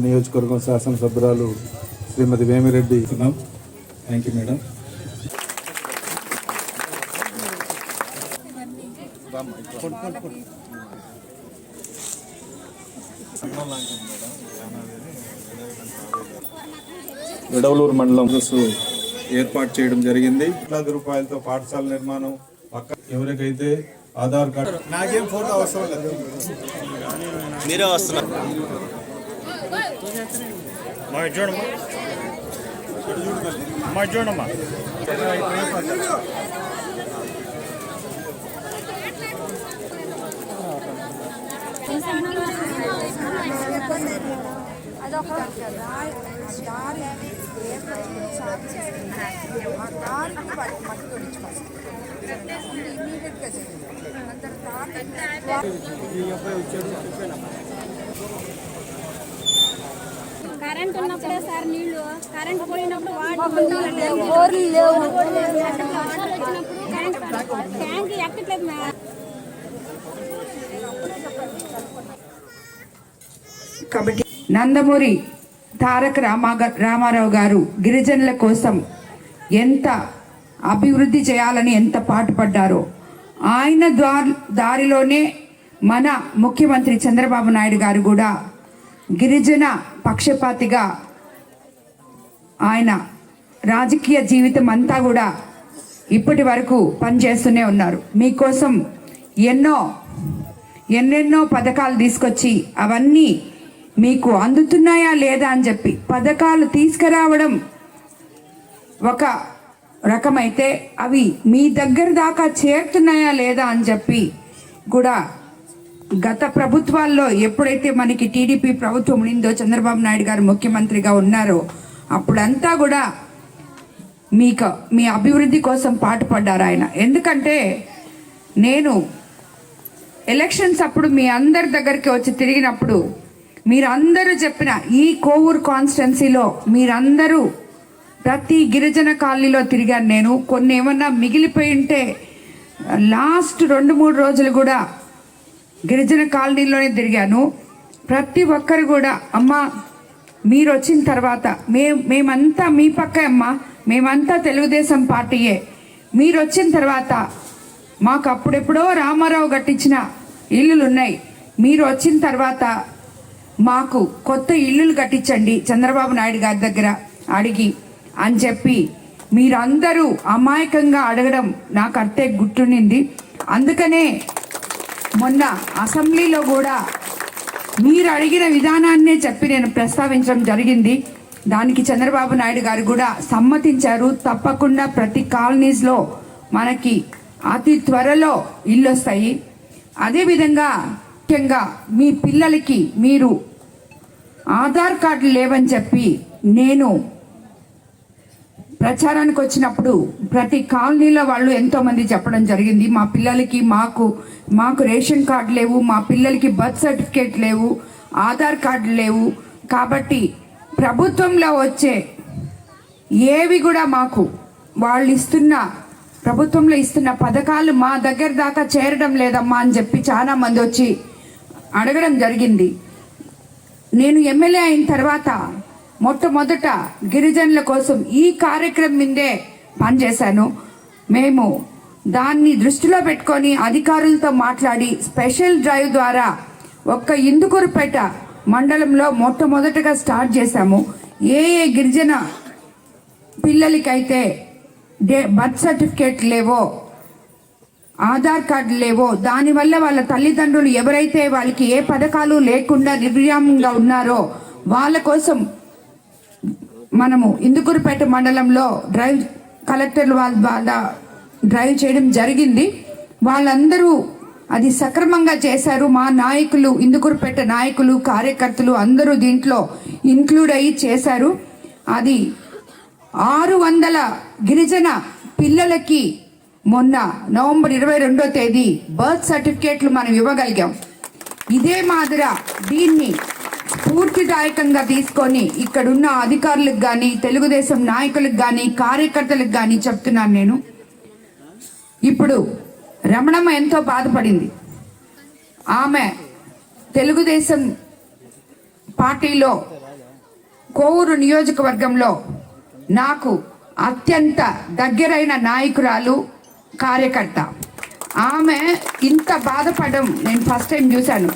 నియోజకవర్గం శాసనసభ్యురాలు శ్రీమతి వేమిరెడ్డి ఇస్తున్నాం థ్యాంక్ యూ మేడం విడవలూరు మండలం ఏర్పాటు చేయడం జరిగింది. లక్షలాది రూపాయలతో పాఠశాల నిర్మాణం పక్క ఎవరికైతే ఆధార్ కార్డు నాకేం ఫోటో అవసరం లేదు. మీరే వస్తున్నారు. చూడమ్మా. మా చూడమ్మా. అదొక ఏ ఆ వాటికి మట్టి తొలించుకోవాలి ఇమీడియట్గా కరెంట్ ఉన్నప్పుడే సార్ నీళ్ళు కరెంట్ పోయినప్పుడు వాటర్ లేవు వచ్చినప్పుడు కరెంట్ ట్యాంక్ ఎక్కట్లేదు కాబట్టి నందమూరి తారక రామా రామారావు గారు గిరిజనుల కోసం ఎంత అభివృద్ధి చేయాలని ఎంత పాటుపడ్డారో ఆయన ద్వార్ దారిలోనే మన ముఖ్యమంత్రి చంద్రబాబు నాయుడు గారు కూడా గిరిజన పక్షపాతిగా ఆయన రాజకీయ జీవితం అంతా కూడా ఇప్పటి వరకు పనిచేస్తూనే ఉన్నారు. మీకోసం ఎన్నో ఎన్నెన్నో పథకాలు తీసుకొచ్చి అవన్నీ మీకు అందుతున్నాయా లేదా అని చెప్పి పథకాలు తీసుకురావడం ఒక రకమైతే అవి మీ దగ్గర దాకా చేరుతున్నాయా లేదా అని చెప్పి కూడా గత ప్రభుత్వాల్లో ఎప్పుడైతే మనకి టీడీపీ ప్రభుత్వం ఉండిందో చంద్రబాబు నాయుడు గారు ముఖ్యమంత్రిగా ఉన్నారో అప్పుడంతా కూడా మీకు మీ అభివృద్ధి కోసం పాటుపడ్డారు ఆయన. ఎందుకంటే నేను ఎలక్షన్స్ అప్పుడు మీ అందరి దగ్గరికి వచ్చి తిరిగినప్పుడు మీరందరూ చెప్పిన ఈ కోవూరు కాన్స్టెన్సీలో మీరందరూ ప్రతి గిరిజన కాలనీలో తిరిగాను నేను. కొన్ని ఏమన్నా మిగిలిపోయి ఉంటే లాస్ట్ రెండు మూడు రోజులు కూడా గిరిజన కాలనీలోనే తిరిగాను. ప్రతి ఒక్కరు కూడా అమ్మ మీరు వచ్చిన తర్వాత మే మేమంతా మీ పక్కే అమ్మ మేమంతా తెలుగుదేశం పార్టీయే. మీరు వచ్చిన తర్వాత మాకు అప్పుడెప్పుడో రామారావు కట్టించిన ఇల్లులు ఉన్నాయి మీరు వచ్చిన తర్వాత మాకు కొత్త ఇల్లులు కట్టించండి చంద్రబాబు నాయుడు గారి దగ్గర అడిగి అని చెప్పి మీరందరూ అమాయకంగా అడగడం నాకు అర్థే గుర్తుండింది. అందుకనే మొన్న అసెంబ్లీలో కూడా మీరు అడిగిన విధానాన్నే చెప్పి నేను ప్రస్తావించడం జరిగింది. దానికి చంద్రబాబు నాయుడు గారు కూడా సమ్మతించారు. తప్పకుండా ప్రతి కాలనీస్లో మనకి అతి త్వరలో ఇల్లు వస్తాయి. అదేవిధంగా ముఖ్యంగా మీ పిల్లలకి మీరు ఆధార్ కార్డు లేవని చెప్పి నేను ప్రచారానికి వచ్చినప్పుడు ప్రతి కాలనీలో వాళ్ళు ఎంతోమంది చెప్పడం జరిగింది. మా పిల్లలకి మాకు మాకు రేషన్ కార్డు లేవు మా పిల్లలకి బర్త్ సర్టిఫికేట్ లేవు ఆధార్ కార్డు లేవు. కాబట్టి ప్రభుత్వంలో వచ్చే ఏవి కూడా మాకు వాళ్ళు ఇస్తున్న ప్రభుత్వంలో ఇస్తున్న పథకాలు మా దగ్గర దాకా చేరడం లేదమ్మా అని చెప్పి చాలా మంది వచ్చి అడగడం జరిగింది. నేను ఎమ్మెల్యే అయిన తర్వాత మొట్టమొదట గిరిజనుల కోసం ఈ కార్యక్రమం మీదే పనిచేశాను. మేము దాన్ని దృష్టిలో పెట్టుకొని అధికారులతో మాట్లాడి స్పెషల్ డ్రైవ్ ద్వారా ఒక్క ఇందుకూరుపేట మండలంలో మొట్టమొదటగా స్టార్ట్ చేశాము. ఏ ఏ గిరిజన పిల్లలకైతే డే బర్త్ సర్టిఫికేట్ లేవో ఆధార్ కార్డు లేవో దానివల్ల వాళ్ళ తల్లిదండ్రులు ఎవరైతే వాళ్ళకి ఏ పథకాలు లేకుండా నిర్వ్యామంగా ఉన్నారో వాళ్ళ కోసం మనము ఇందుకూరుపేట మండలంలో డ్రైవ్ కలెక్టర్లు వాళ్ళ ద్వారా డ్రైవ్ చేయడం జరిగింది. వాళ్ళందరూ అది సక్రమంగా చేశారు. మా నాయకులు ఇందుకూరుపేట నాయకులు కార్యకర్తలు అందరూ దీంట్లో ఇన్క్లూడ్ అయ్యి చేశారు. అది ఆరు వందల గిరిజన పిల్లలకి మొన్న నవంబర్ ఇరవై రెండో తేదీ బర్త్ సర్టిఫికేట్లు మనం ఇవ్వగలిగాం. ఇదే మాదిర దీన్ని స్ఫూర్తిదాయకంగా తీసుకొని ఇక్కడున్న అధికారులకు కానీ తెలుగుదేశం నాయకులకు కానీ కార్యకర్తలకు కానీ చెప్తున్నాను నేను. ఇప్పుడు రమణమ్మ ఎంతో బాధపడింది. ఆమె తెలుగుదేశం పార్టీలో కోవూరు నియోజకవర్గంలో నాకు అత్యంత దగ్గరైన నాయకురాలు కార్యకర్త. ఆమె ఇంత బాధపడడం నేను ఫస్ట్ టైం చూశాను.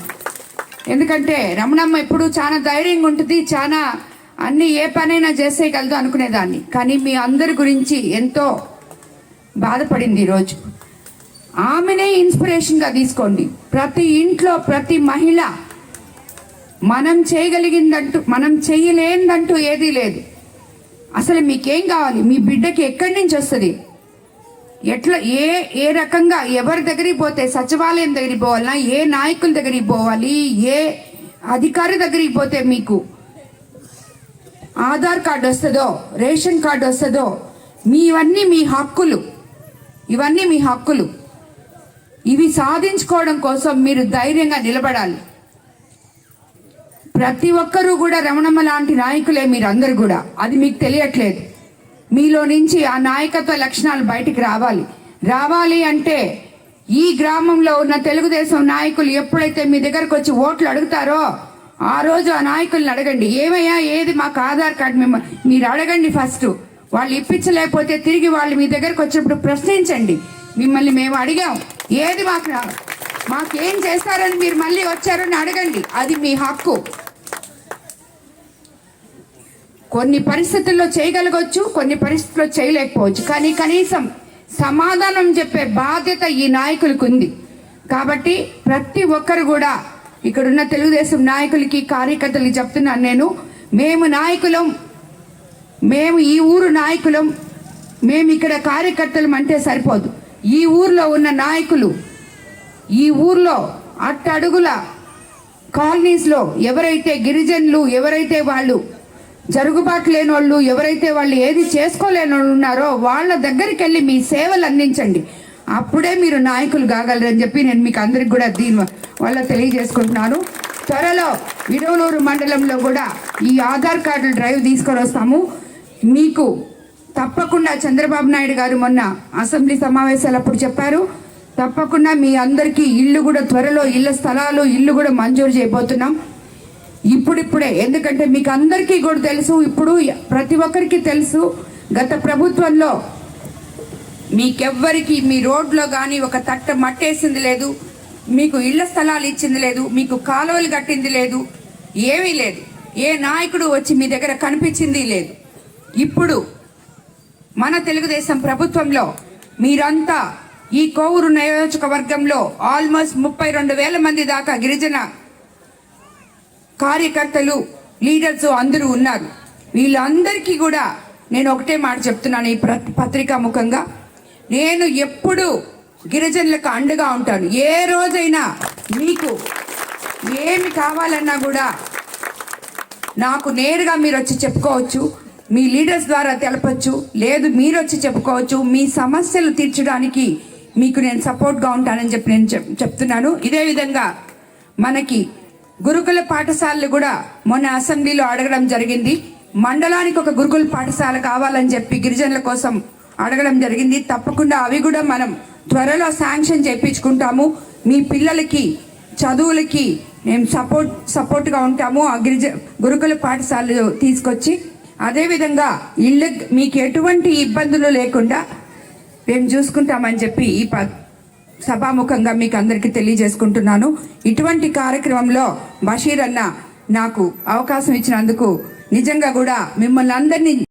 ఎందుకంటే రమణమ్మ ఎప్పుడు చాలా ధైర్యంగా ఉంటుంది చాలా అన్ని ఏ పనైనా చేసేయగలదు అనుకునేదాన్ని. కానీ మీ అందరి గురించి ఎంతో బాధపడింది ఈరోజు ఆమెనే ఇన్స్పిరేషన్గా తీసుకోండి. ప్రతి ఇంట్లో ప్రతి మహిళ మనం చేయగలిగిందంటూ మనం చేయలేనిదంటూ ఏదీ లేదు. అసలు మీకేం కావాలి? మీ బిడ్డకి ఎక్కడి నుంచి వస్తుంది? ఎట్లా ఏ ఏ రకంగా ఎవరి దగ్గరికి పోతే సచివాలయం దగ్గరికి పోవాలన్నా ఏ నాయకుల దగ్గరికి పోవాలి ఏ అధికారి దగ్గరికి పోతే మీకు ఆధార్ కార్డు వస్తుందో రేషన్ కార్డు వస్తుందో మీ ఇవన్నీ మీ హక్కులు. ఇవన్నీ మీ హక్కులు. ఇవి సాధించుకోవడం కోసం మీరు ధైర్యంగా నిలబడాలి. ప్రతి ఒక్కరూ కూడా రమణమ్మ లాంటి నాయకులే మీరందరూ కూడా. అది మీకు తెలియట్లేదు. మీలో నుంచి ఆ నాయకత్వ లక్షణాలు బయటికి రావాలి. రావాలి అంటే ఈ గ్రామంలో ఉన్న తెలుగుదేశం నాయకులు ఎప్పుడైతే మీ దగ్గరకు వచ్చి ఓట్లు అడుగుతారో ఆ రోజు ఆ నాయకుల్ని అడగండి. ఏమయ్యా ఏది మాకు ఆధార్ కార్డు మేము మీరు అడగండి ఫస్ట్. వాళ్ళు ఇప్పించలేకపోతే తిరిగి వాళ్ళు మీ దగ్గరకు వచ్చినప్పుడు ప్రశ్నించండి. మిమ్మల్ని మేము అడిగాం. ఏది మాకు రా- మాకేం చేస్తారని మీరు మళ్ళీ వచ్చారని అడగండి. అది మీ హక్కు. కొన్ని పరిస్థితుల్లో చేయగలగవచ్చు కొన్ని పరిస్థితుల్లో చేయలేకపోవచ్చు. కానీ కనీసం సమాధానం చెప్పే బాధ్యత ఈ నాయకులకు ఉంది. కాబట్టి ప్రతి ఒక్కరు కూడా ఇక్కడున్న తెలుగుదేశం నాయకులకి కార్యకర్తలకి చెప్తున్నాను నేను. మేము నాయకులం మేము ఈ ఊరు నాయకులం మేము ఇక్కడ కార్యకర్తలం అంటే సరిపోదు. ఈ ఊర్లో ఉన్న నాయకులు ఈ ఊర్లో అట్టడుగుల కాలనీస్లో ఎవరైతే గిరిజనులు ఎవరైతే వాళ్ళు జరుగుబాటు లేని వాళ్ళు ఎవరైతే వాళ్ళు ఏది చేసుకోలేని వాళ్ళు ఉన్నారో వాళ్ళ దగ్గరికి వెళ్ళి మీ సేవలు అందించండి. అప్పుడే మీరు నాయకులు కాగలరని చెప్పి నేను మీకు అందరికి కూడా దీని వల్ల తెలియజేసుకుంటున్నాను. త్వరలో విడవలూరు మండలంలో కూడా ఈ ఆధార్ కార్డు డ్రైవ్ తీసుకొని వస్తాము. మీకు తప్పకుండా చంద్రబాబు నాయుడు గారు మొన్న అసెంబ్లీ సమావేశాలు అప్పుడు చెప్పారు. తప్పకుండా మీ అందరికీ ఇల్లు కూడా త్వరలో ఇళ్ళ స్థలాలు ఇల్లు కూడా మంజూరు చేయబోతున్నాం. ఇప్పుడిప్పుడే. ఎందుకంటే మీకు అందరికీ కూడా తెలుసు ఇప్పుడు ప్రతి ఒక్కరికి తెలుసు గత ప్రభుత్వంలో మీకెవ్వరికి మీ రోడ్లో కానీ ఒక తట్ట మట్టేసింది లేదు మీకు ఇళ్ళ స్థలాలు ఇచ్చింది లేదు మీకు కాలువలు కట్టింది లేదు ఏమీ లేదు. ఏ నాయకుడు వచ్చి మీ దగ్గర కనిపించింది లేదు. ఇప్పుడు మన తెలుగుదేశం ప్రభుత్వంలో మీరంతా ఈ కోవూరు నియోజకవర్గంలో ఆల్మోస్ట్ ముప్పై రెండు వేల మంది దాకా గిరిజన కార్యకర్తలు లీడర్స్ అందరూ ఉన్నారు. వీళ్ళందరికీ కూడా నేను ఒకటే మాట చెప్తున్నాను ఈ పత్రికా ముఖంగా. నేను ఎప్పుడు గిరిజనులకు అండగా ఉంటాను. ఏ రోజైనా మీకు ఏమి కావాలన్నా కూడా నాకు నేరుగా మీరు వచ్చి చెప్పుకోవచ్చు మీ లీడర్స్ ద్వారా తెలపచ్చు లేదు మీరు వచ్చి చెప్పుకోవచ్చు మీ సమస్యలు తీర్చడానికి మీకు నేను సపోర్ట్గా ఉంటానని చెప్పి నేను చెప్- చెప్తున్నాను. ఇదే విధంగా మనకి గురుకుల పాఠశాలలు కూడా మొన్న అసెంబ్లీలో అడగడం జరిగింది. మండలానికి ఒక గురుకుల పాఠశాల కావాలని చెప్పి గిరిజనుల కోసం అడగడం జరిగింది. తప్పకుండా అవి కూడా మనం త్వరలో శాంక్షన్ చేయించుకుంటాము. మీ పిల్లలకి చదువులకి మేము సపోర్ట్ సపోర్ట్గా ఉంటాము. ఆ గిరిజ గురుకుల పాఠశాలలు తీసుకొచ్చి అదేవిధంగా ఇళ్ళ మీకు ఎటువంటి ఇబ్బందులు లేకుండా మేము చూసుకుంటామని చెప్పి ఈ ప సభాముఖంగా మీకు అందరికీ తెలియజేసుకుంటున్నాను. ఇటువంటి కార్యక్రమంలో బషీర్ అన్న నాకు అవకాశం ఇచ్చినందుకు నిజంగా కూడా మిమ్మల్ని అందరినీ